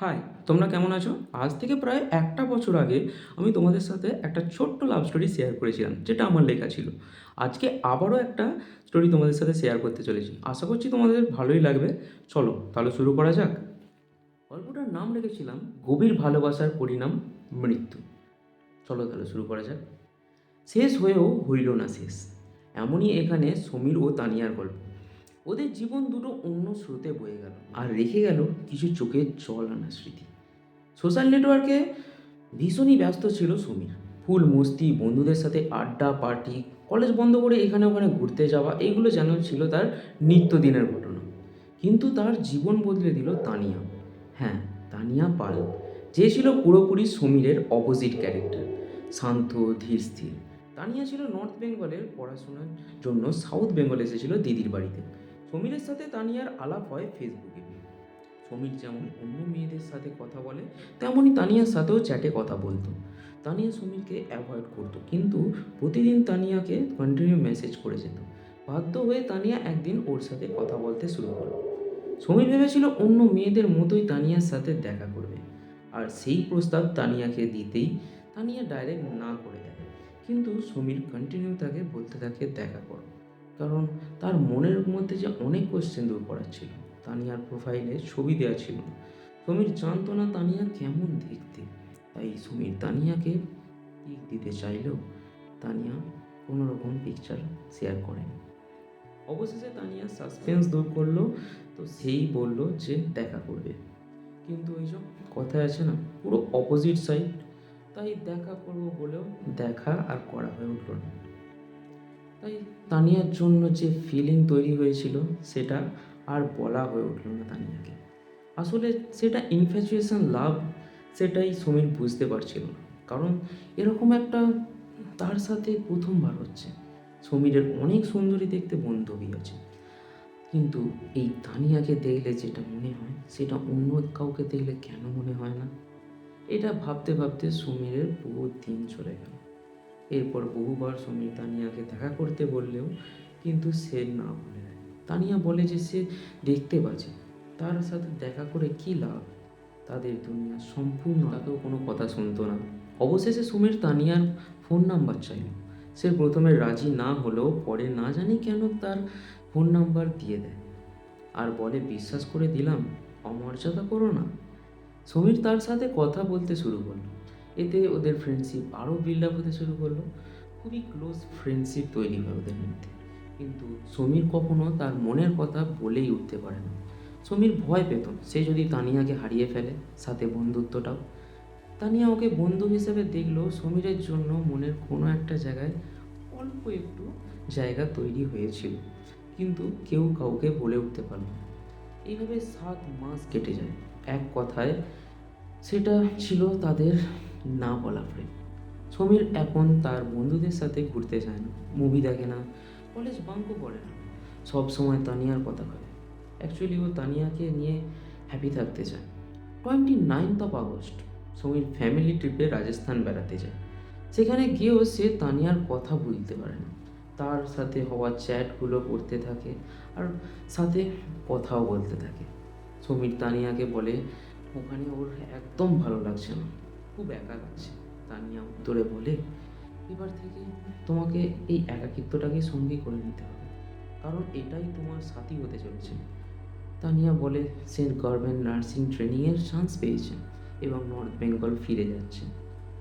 High তোমরা কেমন আছো? আজ থেকে প্রায় একটা বছর আগে আমি তোমাদের সাথে একটা ছোট্ট লাভ স্টোরি শেয়ার করেছিলাম, যেটা আমার লেখা ছিল। আজকে আবারও একটা স্টোরি তোমাদের সাথে শেয়ার করতে চলেছি। আশা করছি তোমাদের ভালোই লাগবে। চলো, তাহলে শুরু করা যাক। গল্পটার নাম রেখেছিলাম, গভীর ভালোবাসার পরিণাম, মৃত্যু। চলো তাহলে শুরু করা যাক। শেষ হয়েও হইল না শেষ। এমনই এখানে সমীর ও তানিয়ার গল্প। ওদের জীবন দুটো অন্য স্রোতে বয়ে গেল আর রেখে গেল কিছু চোখের জল আনা স্মৃতি। সোশ্যাল নেটওয়ার্কে ভীষণই ব্যস্ত ছিল সমীর। ফুল মস্তি, বন্ধুদের সাথে আড্ডা পার্টি কলেজ বন্ধ করে এখানে ওখানে ঘুরতে যাওয়া এইগুলো যেন ছিল তার নিত্যদিনের ঘটনা। কিন্তু তার জীবন বদলে দিল তানিয়া। হ্যাঁ তানিয়া পাল, যে ছিল পুরোপুরি সমীরের অপোজিট ক্যারেক্টার শান্ত, ধীর, স্থির। তানিয়া ছিল নর্থ বেঙ্গলের পড়াশোনার জন্য সাউথ বেঙ্গল এসেছিল দিদির বাড়িতে। সমীরের সাথে তানিয়ার আলাপ হয় ফেসবুকে। সমীর যেমন অন্য মেয়েদের সাথে কথা বলে, তেমনই তানিয়ার সাথেও চ্যাটে কথা বলতো। তানিয়া সমীরকে অ্যাভয়েড করতো, কিন্তু প্রতিদিন তানিয়াকে কন্টিনিউ মেসেজ করে যেত। বাধ্য হয়ে তানিয়া একদিন ওর সাথে কথা বলতে শুরু করল। সমীর ভেবেছিল অন্য মেয়েদের মতোই তানিয়ার সাথে দেখা করবে। আর সেই প্রস্তাব তানিয়াকে দিতেই তানিয়া ডাইরেক্ট না করে দেয়। কিন্তু সমীর কন্টিনিউ তাকে বলতে থাকে দেখা করো। কারণ তার মনের মধ্যে যে অনেক কোয়েশ্চেন দূর করার ছিল, তানিয়ার প্রোফাইলে ছবি দেওয়া ছিল সমীর জানতো না তানিয়া কেমন দেখতে। তাই সমীর তানিয়াকে পিক দিতে চাইলেও তানিয়া কোনো রকম পিকচার শেয়ার করেনি। অবশেষে তানিয়া সাসপেন্স দূর করল, তো সেই বলল যে দেখা করবে। কিন্তু ওই সব কথায় আছে না, পুরো অপোজিট সাইড তাই দেখা করব বলেও দেখা আর করা হয়ে উঠল না। তাই তানিয়ার জন্য যে ফিলিং তৈরি হয়েছিল সেটা আর বলা হয়ে উঠল না তানিয়াকে। আসলে সেটা ইনফ্যাচুয়েশন লাভ সেটাই সমীর বুঝতে পারছিল না। কারণ এরকম একটা তার সাথে প্রথমবার হচ্ছে। সমীরের অনেক সুন্দরী দেখতে বন্ধবী আছে। কিন্তু এই তানিয়াকে দেখলে যেটা মনে হয়, সেটা অন্য কাউকে দেখলে কেন মনে হয় না? এটা ভাবতে ভাবতে সমীরের বহু দিন চলে গেল। এরপর বহুবার সমীর তানিয়াকে দেখা করতে বললেও কিন্তু সে না বলে দেয়। তানিয়া বলে যে সে দেখতে পাচ্ছে তার সাথে দেখা করে কি লাভ? তাদের দুনিয়া সম্পূর্ণ তাকেও কোনো কথা শুনতো না। অবশেষে সমীর তানিয়ার ফোন নাম্বার চাইল। সে প্রথমে রাজি না হলেও পরে না জানি কেন তার ফোন নাম্বার দিয়ে দেয়। আর বলে বিশ্বাস করে দিলাম অমর্যাদা করো না। সমীর তার সাথে কথা বলতে শুরু করল। এতে ওদের ফ্রেন্ডশিপ আরও বিল্ড আপ হতে শুরু করল। খুবই ক্লোজ ফ্রেন্ডশিপ তৈরি হয় ওদের মধ্যে। কিন্তু সমীর কখনো তার মনের কথা বলেই উঠতে পারে না। সমীর ভয় পেত সে যদি তানিয়াকে হারিয়ে ফেলে সাথে বন্ধুত্বটাও। তানিয়া ওকে বন্ধু হিসেবে দেখলেও সমীরের জন্য মনের কোনো একটা জায়গায় অল্প একটু জায়গা তৈরি হয়েছিল। কিন্তু কেউ কাউকে বলে উঠতে পারল না। এইভাবে সাত মাস কেটে যায়। এক কথায়, সেটা ছিল তাদের না বলা প্রেম সমীর এখন তার বন্ধুদের সাথে ঘুরতে যায় না মুভি দেখে না কলেজ বাঙ্কও করে না। সব সময় তানিয়ার কথা ভাবে। অ্যাকচুয়ালি ও তানিয়াকে নিয়ে হ্যাপি থাকতে চায়। Twenty ninth of August, Samir family ট্রিপে রাজস্থান বেড়াতে যায়। সেখানে গিয়েও সে তানিয়ার কথা বুঝতে পারে না। তার সাথে হওয়া চ্যাটগুলো পড়তে থাকে আর সাথে কথাও বলতে থাকে। সমীর তানিয়াকে বলে, ওখানে ওর একদম ভালো লাগছে না। খুব একা লাগছে। তানিয়া উত্তরে বলে, এবার থেকে তোমাকে এই একাকিত্বটাকে সঙ্গী করে নিতে হবে। কারণ এটাই তোমার সাথী হতে চলেছে। তানিয়া বলে সে গভর্নমেন্ট নার্সিং ট্রেনিংয়ের চান্স পেয়েছে এবং নর্থ বেঙ্গল ফিরে যাচ্ছে।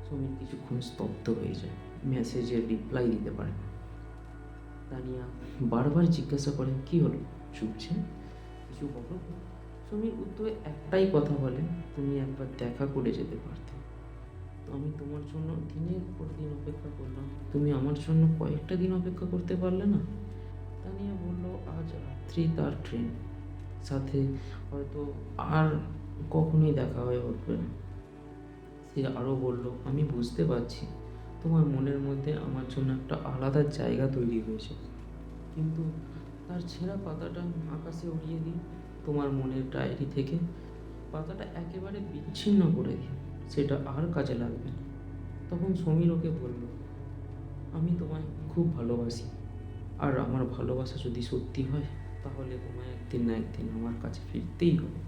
সমীর কিছুক্ষণ স্তব্ধ হয়ে যায় মেসেজের রিপ্লাই দিতে পারে তানিয়া বারবার জিজ্ঞাসা করে, কি হলো? চুপছে? কিছু বলো। সমীর উত্তরে একটাই কথা বলে, তুমি একবার দেখা করে যেতে পারতে। তো আমি তোমার জন্য দিনের পর দিন অপেক্ষা করলাম। তুমি আমার জন্য কয়েকটা দিন অপেক্ষা করতে পারলে না? তানিয়া বলল, আজ রাত্রি তার ট্রেন সাথে হয়তো আর কখনোই দেখা হয়ে উঠবে না। সে আরও বলল, আমি বুঝতে পারছি। তোমার মনের মধ্যে আমার জন্য একটা আলাদা জায়গা তৈরি হয়েছে। কিন্তু তার ছেঁড়া পাতাটা আকাশে উড়িয়ে দিই। তোমার মনের ডায়েরি থেকে পাতাটা একেবারে বিচ্ছিন্ন করে দিই। সেটা আর কাজে লাগবে না। তখন সমীর ওকে বলল, আমি তোমায় খুব ভালোবাসি। আর আমার ভালোবাসা যদি সত্যি হয়, তাহলে তোমায় একদিন না একদিন আমার কাছে ফিরতেই হবে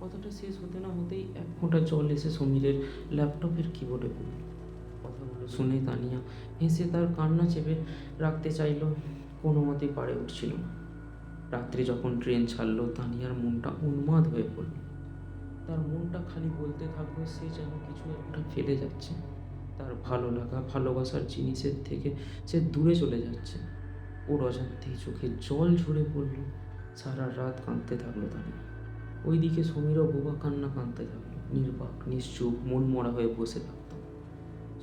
কথাটা শেষ হতে না হতেই এক ফোঁটা জল এসে সমীরের ল্যাপটপের কিবোর্ডে পড়ল। কথাগুলো শুনে তানিয়া হেসে তার কান্না চেপে রাখতে চাইলো, কোনো মতেই পারে উঠছিল না। রাত্রে যখন ট্রেন ছাড়লো, তানিয়ার মনটা উন্মাদ হয়ে পড়ল। তার মনটা খালি বলতে থাকবে, সে যেন কিছু একটা ফেলে যাচ্ছে। তার ভালো লাগা, ভালোবাসার জিনিসের থেকে সে দূরে চলে যাচ্ছে। ওর অজান্তেই চোখে জল ঝরে পড়ল, সারা রাত কাঁদতে থাকল তানিয়া ওইদিকে সমীরও বোবা কান্না কাঁদতে থাকল, নির্বাক, নিশ্চুপ মন মরা হয়ে বসে থাকতো।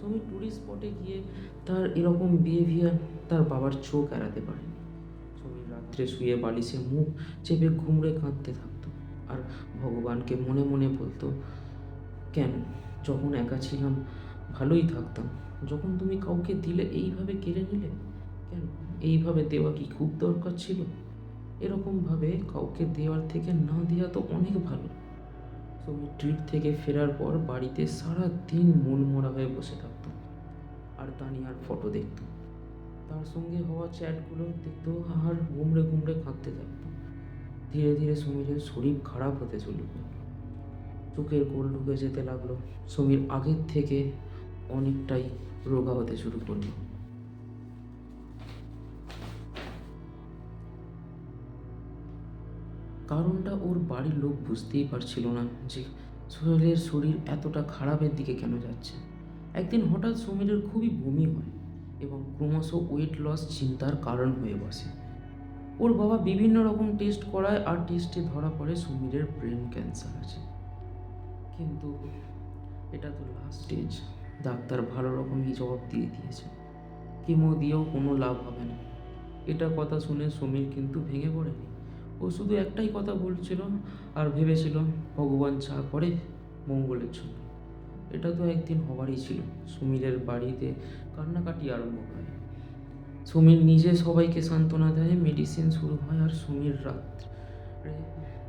সমীর টুরিস্ট স্পটে গিয়ে তার এরকম বিহেভিয়ার তার বাবার চোখ এড়াতে পারেনি। সমীর রাত্রে শুয়ে বালিশে মুখ চেপে ঘুমড়ে কাঁদতে থাকতো আর ভগবানকে মনে মনে বলতো, কেন? যখন একা ছিলাম, ভালোই থাকতাম। যখন তুমি কাউকে দিলে, এইভাবে কেড়ে নিলে? কেন? এইভাবে দেওয়া কি খুব দরকার ছিল? এরকমভাবে কাউকে দেওয়ার থেকে না দেওয়া তো অনেক ভালো। সমীর ট্রিপ থেকে ফেরার পর বাড়িতে সারা দিন মন মরা হয়ে বসে থাকতাম। আর তানিয়ার ফটো দেখতাম। তার সঙ্গে হওয়া চ্যাটগুলো দেখতো, আর গুমড়ে গুমড়ে কাঁদতে থাকতো ধীরে ধীরে সমীরের শরীর খারাপ হতে শুরু করল চোখের গোল ঢুকে যেতে লাগল। সমীর আগের থেকে অনেকটাই রোগা হতে শুরু করল। কারণটা ওর বাড়ির লোক বুঝতেই পারছিল না যে সোহেলের শরীর এতটা খারাপের দিকে কেন যাচ্ছে। একদিন হঠাৎ সমীরের খুবই বমি হয় এবং ক্রমশ ওয়েট লস চিন্তার কারণ হয়ে বসে। ওর বাবা বিভিন্ন রকম টেস্ট করায় আর টেস্টে ধরা পড়ে সমীরের ব্রেন ক্যান্সার আছে। কিন্তু এটা তো লাস্ট স্টেজ ডাক্তার ভালো রকমই জবাব দিয়ে দিয়েছে। কেমো দিয়েও কোনো লাভ হবে না। এটা কথা শুনে সমীর কিন্তু ভেঙে পড়েনি। ও শুধু একটাই কথা বলছিল আর ভেবেছিল, ভগবান চা করে, মঙ্গলের জন্য। এটা তো একদিন হবারই ছিল। সমীরের বাড়িতে কান্নাকাটি আরম্ভ হয়। সমীর নিজে সবাইকে সান্ত্বনা দেয় মেডিসিন শুরু হয় আর সমীর রাত্রে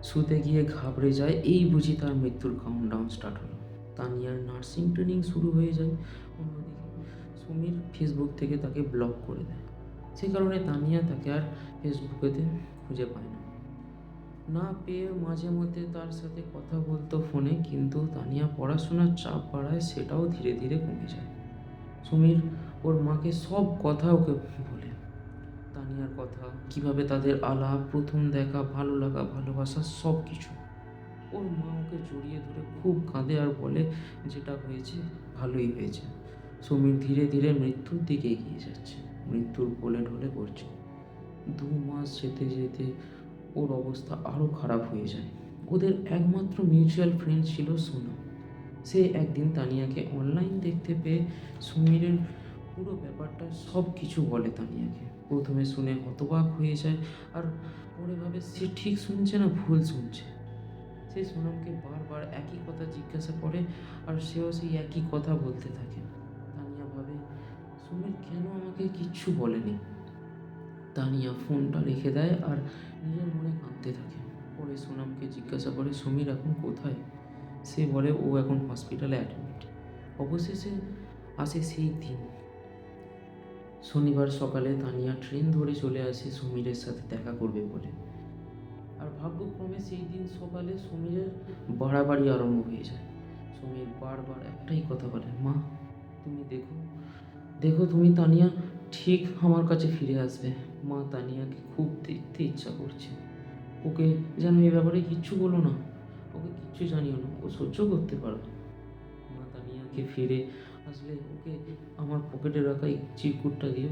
শুতে গিয়ে ঘাবড়ে যায়। এই বুঝি তার মৃত্যুর কাউন্টডাউন স্টার্ট হলো। তানিয়ার নার্সিং ট্রেনিং শুরু হয়ে যায়। অন্যদিকে সমীর ফেসবুক থেকে তাকে ব্লক করে দেয়। সে কারণে তানিয়া তাকে আর ফেসবুকেতে খুঁজে পায় না। না পেয়ে মাঝে মধ্যে তার সাথে কথা বলতো ফোনে কিন্তু তানিয়া পড়াশোনার চাপ বাড়ায় সেটাও ধীরে ধীরে কমে যায়। সমীর ওর মাকে সব কথা ওকে বলে। তানিয়ার কথা, কীভাবে তাদের আলাপ, প্রথম দেখা, ভালো লাগা, ভালোবাসা সব কিছু ওর মা ওকে জড়িয়ে ধরে খুব কাঁদে আর বলে, যেটা হয়েছে, ভালোই হয়েছে। সমীর ধীরে ধীরে মৃত্যুর দিকে এগিয়ে যাচ্ছে। মৃত্যুর কোলে ঢলে পড়ছে। দু মাস যেতে যেতে ওর অবস্থা আরও খারাপ হয়ে যায়। ওদের একমাত্র মিউচুয়াল ফ্রেন্ড ছিল সোনা। সে একদিন তানিয়াকে অনলাইন দেখতে পেয়ে সমীরের পুরো ব্যাপারটা সব কিছু বলে তানিয়াকে। প্রথমে শুনে হতবাক হয়ে যায় আর পরে ভাবে, সে ঠিক শুনছে না, ভুল শুনছে। সে সোনামকে বারবার একই কথা জিজ্ঞাসা করে আর সেও সেই একই কথা বলতে থাকে। তানিয়া ভাবে সমীর কেন আমাকে কিচ্ছু বলেনি? তানিয়া ফোনটা রেখে দেয় আর নিজের মনে কাঁদতে থাকে। পরে সোনামকে জিজ্ঞাসা করে সমীর এখন কোথায়? সে বলে, ও এখন হসপিটালে অ্যাডমিট অবশেষে আসে সেই দিন। শনিবার সকালে তানিয়া ট্রেন ধরে চলে আসে সমীরের সাথে দেখা করবে বলে। আর ভাগ্যক্রমে সেই দিন সকালে সমীরের বাড়াবাড়ি আরম্ভ হয়ে যায়। সমীর বারবার একটাই কথা বলে, মা, তুমি দেখো দেখো তুমি তানিয়া, ঠিক আমার কাছে ফিরে আসবে। মা তানিয়াকে খুব দেখতে ইচ্ছা করছে। ওকে যেন এ ব্যাপারে কিচ্ছু বলো না, ওকে কিচ্ছু জানিও না, ও সহ্য করতে পারবে মা তানিয়াকে ফিরে আসলে ওকে আমার পকেটে রাখা এই চিরকুটটা দিও।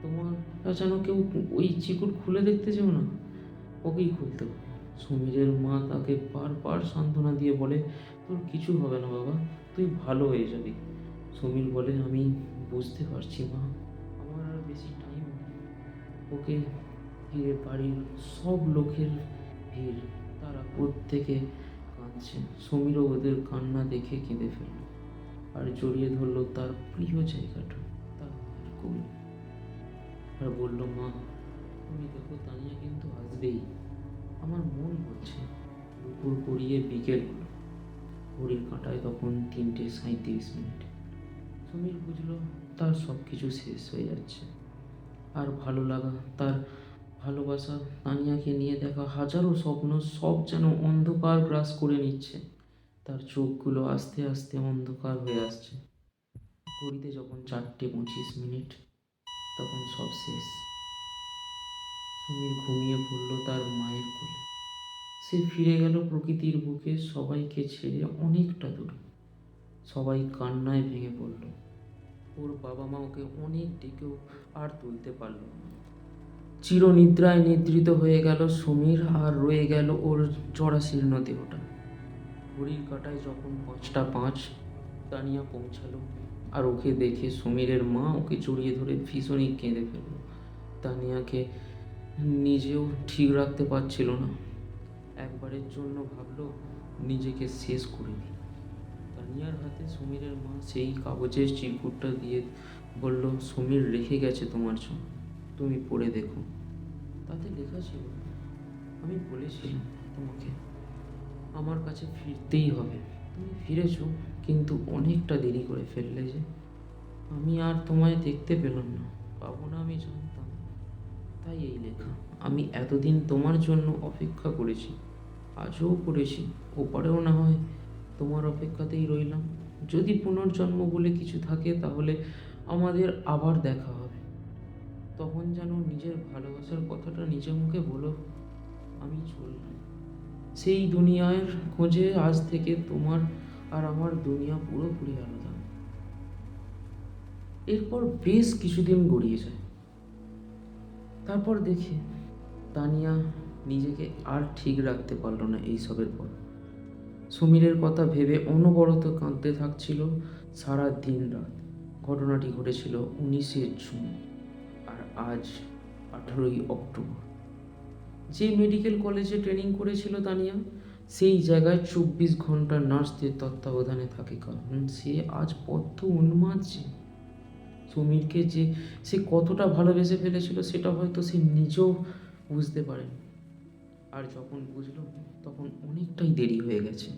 তোমার যেন কেউ ওই চিকুট খুলে দেখতে চাও না, ওকেই খুলতে সমীরের মা তাকে বারবার সান্ত্বনা দিয়ে বলে, তোর কিছু হবে না বাবা, তুই ভালো হয়ে যাবি। সমীর বলে, আমি বুঝতে পারছি মা, আমার আর বেশি টাইম ওকে ঘিরে বাড়ির সব লোকের ভিড়, তারা প্রত্যেকে কাঁদছে। সমীরও ওদের কান্না দেখে কেঁদে ফেলল। আর জড়িয়ে ধরলো তার প্রিয় জায়গাটা, তার আর বলল, মা, তুমি দেখো, তানিয়া কিন্তু আসবেই। আমার মন বলছে, দুপুর গড়িয়ে বিকেল হলো। ঘড়ির কাঁটায় তখন তিনটে সাঁত্রিশ মিনিট। সমীর বুঝলো, তার সব কিছু শেষ হয়ে যাচ্ছে। আর ভালো লাগা, তার ভালোবাসা তানিয়াকে নিয়ে দেখা হাজারো স্বপ্ন সব যেন অন্ধকার গ্রাস করে নিচ্ছে। তার চোখগুলো আস্তে আস্তে অন্ধকার হয়ে আসছে। ঘড়িতে যখন চারটে পঁচিশ মিনিট, তখন সব শেষ। সুমির ঘুমিয়ে পড়ল তার মায়ের কোলে। সে ফিরে গেল প্রকৃতির বুকে, সবাইকে ছেড়ে অনেকটা দূরে। সবাই কান্নায় ভেঙে পড়ল। ওর বাবা মা ওকে অনেক ডেকেও আর তুলতে পারল চিরনিদ্রায় নিদ্রিত হয়ে গেল সমীর আর রয়ে গেল ওর জরাশীর্ণ দেহটা। ঘড়ির কাটায় যখন পাঁচটা পাঁচ তানিয়া পৌঁছালো আর ওকে দেখে সমীরের মা ওকে জড়িয়ে ধরে ভীষণই কেঁদে ফেলল। তানিয়াকে নিজেও ঠিক রাখতে পারছিল না। একবারের জন্য ভাবলো নিজেকে শেষ করে দিই। তানিয়ার হাতে সমীরের মা সেই কাগজের চিরকুটটা দিয়ে বলল, সমীর, রেখে গেছে তোমার জন্য। তুমি পড়ে দেখো। তাতে লেখা ছিল, আমি বলেছিলাম তোমাকে আমার কাছে ফিরতেই হবে। তুমি ফিরেছো, কিন্তু অনেকটা দেরি করে ফেললে যে। আমি আর তোমায় দেখতে পেলাম না, পাবো না আমি জানতাম। তাই এই লেখা, আমি এতদিন তোমার জন্য অপেক্ষা করেছি। আজও করেছি, ওপারেও না হয় তোমার অপেক্ষাতেই রইলাম। যদি পুনর্জন্ম বলে কিছু থাকে, তাহলে আমাদের আবার দেখা হবে। তখন যেন নিজের ভালোবাসার কথাটা নিজের মুখে বলো, আমি চললাম। সেই দুনিয়ার খোঁজে আজ থেকে তোমার আর আমার দুনিয়া পুরোপুরি আলাদা। এরপর বেশ কিছুদিন গড়িয়ে যায়। তারপর দেখি তানিয়া নিজেকে আর ঠিক রাখতে পারল না এইসবের পর। সমীরের কথা ভেবে অনবরত কাঁদতে থাকছিল সারা দিন রাত। ঘটনাটি ঘটেছিল উনিশে জুন আর আজ আঠারোই অক্টোবর। যে মেডিকেল কলেজে ট্রেনিং করেছিল তানিয়া, সেই জায়গায় চব্বিশ ঘণ্টা নার্সদের তত্ত্বাবধানে থাকে কারণ সে আজ বদ্ধ উন্মাদ যে। সমীরকে যে সে কতটা ভালোবেসে ফেলেছিল সেটা হয়তো সে নিজেও বুঝতে পারেনি। আর যখন বুঝলো, তখন অনেকটাই দেরি হয়ে গেছে।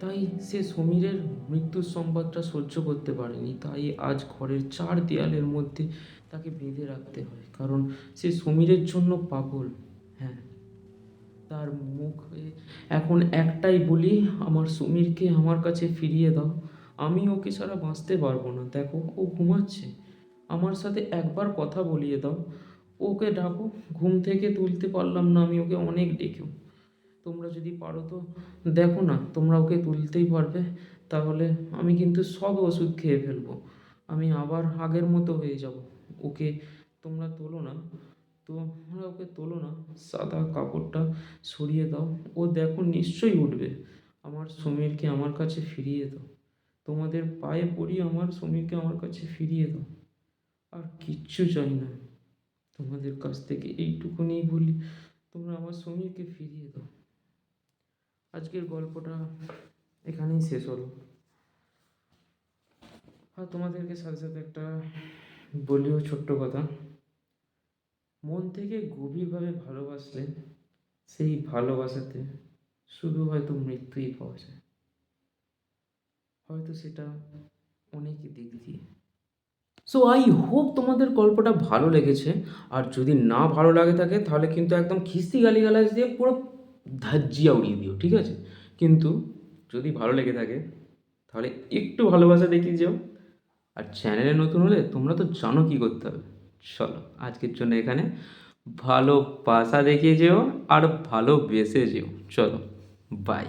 তাই সে সমীরের মৃত্যুর সংবাদটা সহ্য করতে পারেনি। তাই আজ ঘরের চার দেয়ালের মধ্যে তাকে বেঁধে রাখতে হয়। কারণ সে সমীরের জন্য পাগল। তার মুখে। এখন একটাই বলি, আমার সমীরকে আমার কাছে ফিরিয়ে দাও। আমি ওকে ছাড়া বাঁচতে পারব না। দেখো, ও ঘুমাচ্ছে। আমার সাথে একবার কথা বলিয়ে দাও। ওকে ডাকো। ঘুম থেকে তুলতে পারলাম না আমি ওকে অনেক ডেকেও। তোমরা যদি পারো তো দেখো না, তোমরা ওকে তুলতেই পারবে। তাহলে আমি কিন্তু সব ওষুধ খেয়ে ফেলব। আমি আবার আগের মতো হয়ে যাব। ওকে তোমরা তোলো না। তোমরা ওকে তোলো না। সাদা কাপড়টা সরিয়ে দাও। ও দেখো নিশ্চয়ই উঠবে। আমার সমীরকে আমার কাছে ফিরিয়ে দাও। তোমাদের পায়ে পড়ি আমার সমীরকে আমার কাছে ফিরিয়ে দাও। আর কিচ্ছু চাই না। তোমাদের কাছ থেকে এইটুকুনি বলি, তোমরা আমার সমীরকে ফিরিয়ে দাও। আজকের গল্পটা এখানেই শেষ হলো। আর তোমাদেরকে সাথে সাথে একটা বলিও ছোট্ট কথা। মন থেকে গভীরভাবে ভালোবাসলে সেই ভালোবাসাতে শুধু হয়তো মৃত্যুই পাওয়া যায়। হয়তো সেটা অনেক দিক দিয়ে। সো আই হোপ তোমাদের গল্পটা ভালো লেগেছে। আর যদি না ভালো লাগে থাকে, তাহলে কিন্তু একদম খিস্তি গালিগালাজ দিয়ে পুরো ধাজ্জিয়া উড়িয়ে দিও, ঠিক আছে? কিন্তু যদি ভালো লেগে থাকে, তাহলে একটু ভালোবাসা দেখিয়ে যাও আর চ্যানেলে নতুন হলে তোমরা তো জানো কী করতে হবে। চলো আজকের জন্য এখানে ভালোবাসা দেখিয়ে যেও আর ভালোবেসে যেও। চলো বাই